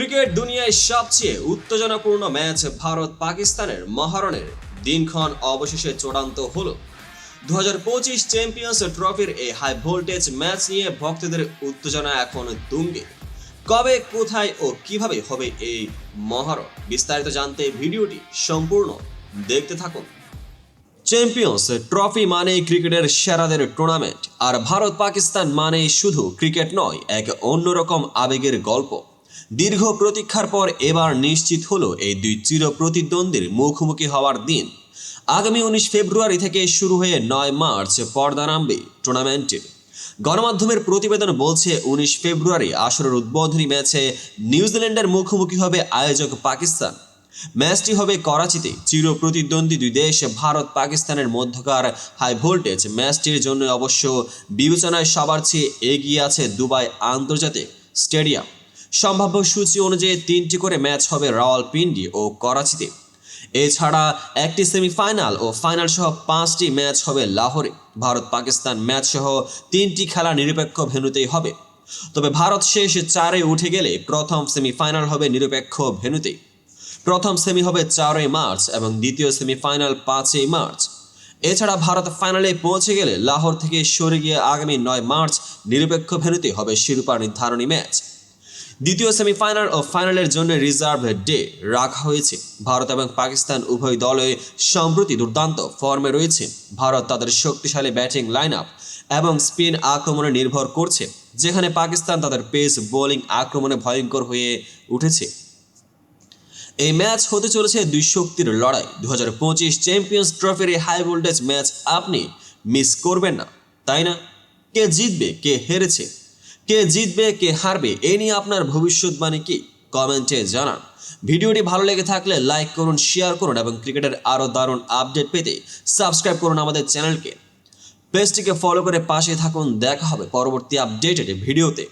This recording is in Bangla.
ক্রিকেট দুনিয়ায় সবচেয়ে উত্তেজনাপূর্ণ ম্যাচ ভারত পাকিস্তানের মহারণের দিনক্ষণ অবশেষে চূড়ান্ত হলো। দু হাজার পঁচিশ চ্যাম্পিয়ন্স ট্রফির এই হাই ভোল্টেজ ম্যাচ নিয়ে ভক্তদের উত্তেজনা এখন তুঙ্গে। কবে, কোথায় ও কীভাবে হবে এই মহারণ? বিস্তারিত জানতে ভিডিওটি সম্পূর্ণ দেখতে থাকুন। চ্যাম্পিয়ন্স ট্রফি মানেই ক্রিকেটের সেরাদের টুর্নামেন্ট, আর ভারত পাকিস্তান মানেই শুধু ক্রিকেট নয়, এক অন্যরকম আবেগের গল্প। দীর্ঘ প্রতীক্ষার পর এবার নিশ্চিত হলো এই দুই চির প্রতিদ্বন্দ্বীর মুখোমুখি হওয়ার দিন। আগামী উনিশ ফেব্রুয়ারি থেকে শুরু হয়ে নয় মার্চ পর্দা নামবে টুর্নামেন্টের। গণমাধ্যমের প্রতিবেদন বলছে, উনিশ ফেব্রুয়ারি আসরের উদ্বোধনী ম্যাচে নিউজিল্যান্ডের মুখোমুখি হবে আয়োজক পাকিস্তান। ম্যাচটি হবে করাচিতে। চির প্রতিদ্বন্দ্বী দুই দেশ, ভারত, পাকিস্তানের মধ্যকার হাই ভোল্টেজ। ম্যাচটির জন্য অবশ্য বিবেচনায় সবার চেয়ে এগিয়ে আছে দুবাই আন্তর্জাতিক স্টেডিয়াম। সম্ভাব্য সূচি অনুযায়ী তিনটি করে ম্যাচ হবে রাওয়ালপিন্ডি ও করাচিতে। এছাড়া একটি সেমিফাইনাল ও ফাইনাল সহ পাঁচটি ম্যাচ হবে লাহোরে। ভারত পাকিস্তান ম্যাচ সহ তিনটি খেলা নিরপেক্ষ ভেনুতেই হবে। তবে ভারত শেষ চারে উঠে গেলে প্রথম সেমিফাইনাল হবে নিরপেক্ষ ভেন্যুতে প্রথম সেমি হবে চারই মার্চ এবং দ্বিতীয় সেমিফাইনাল পাঁচই মার্চ। এছাড়া ভারত ফাইনালে পৌঁছে গেলে লাহোর থেকে সরে গিয়ে আগামী নয় মার্চ নিরপেক্ষ ভেন্যুতে হবে শিরোপা নির্ধারণী ম্যাচ। দ্বিতীয় সেমিফাইনাল ও ফাইনালের জন্য রিজার্ভ ডে রাখা হয়েছে। ভারত এবং পাকিস্তান উভয় দলে সম্প্রতি দুর্দান্ত ফর্মে রয়েছে। ভারত তাদের শক্তিশালী ব্যাটিং লাইন আপ এবং স্পিন আক্রমণে নির্ভর করছে, যেখানে পাকিস্তান তাদের পেস বোলিং আক্রমণে ভয়ঙ্কর হয়ে উঠেছে। এই ম্যাচ হতে চলেছে দুই শক্তির লড়াই। দু হাজার পঁচিশ চ্যাম্পিয়ন্স ট্রফির এই হাই ভোল্টেজ ম্যাচ আপনি মিস করবেন না, তাই না? কে জিতবে, কে হেরেছে? কে জিতবে, কে হারবে, এ নিয়ে আপনার ভবিষ্যৎবাণী কি? কমেন্টে জানান। ভিডিওটি ভালো লেগে থাকলে লাইক করুন, শেয়ার করুন এবং ক্রিকেটের আরও দারুণ আপডেট পেতে সাবস্ক্রাইব করুন আমাদের চ্যানেলকে। পেজটিকে ফলো করে পাশে থাকুন। দেখা হবে পরবর্তী আপডেটেড ভিডিওতে।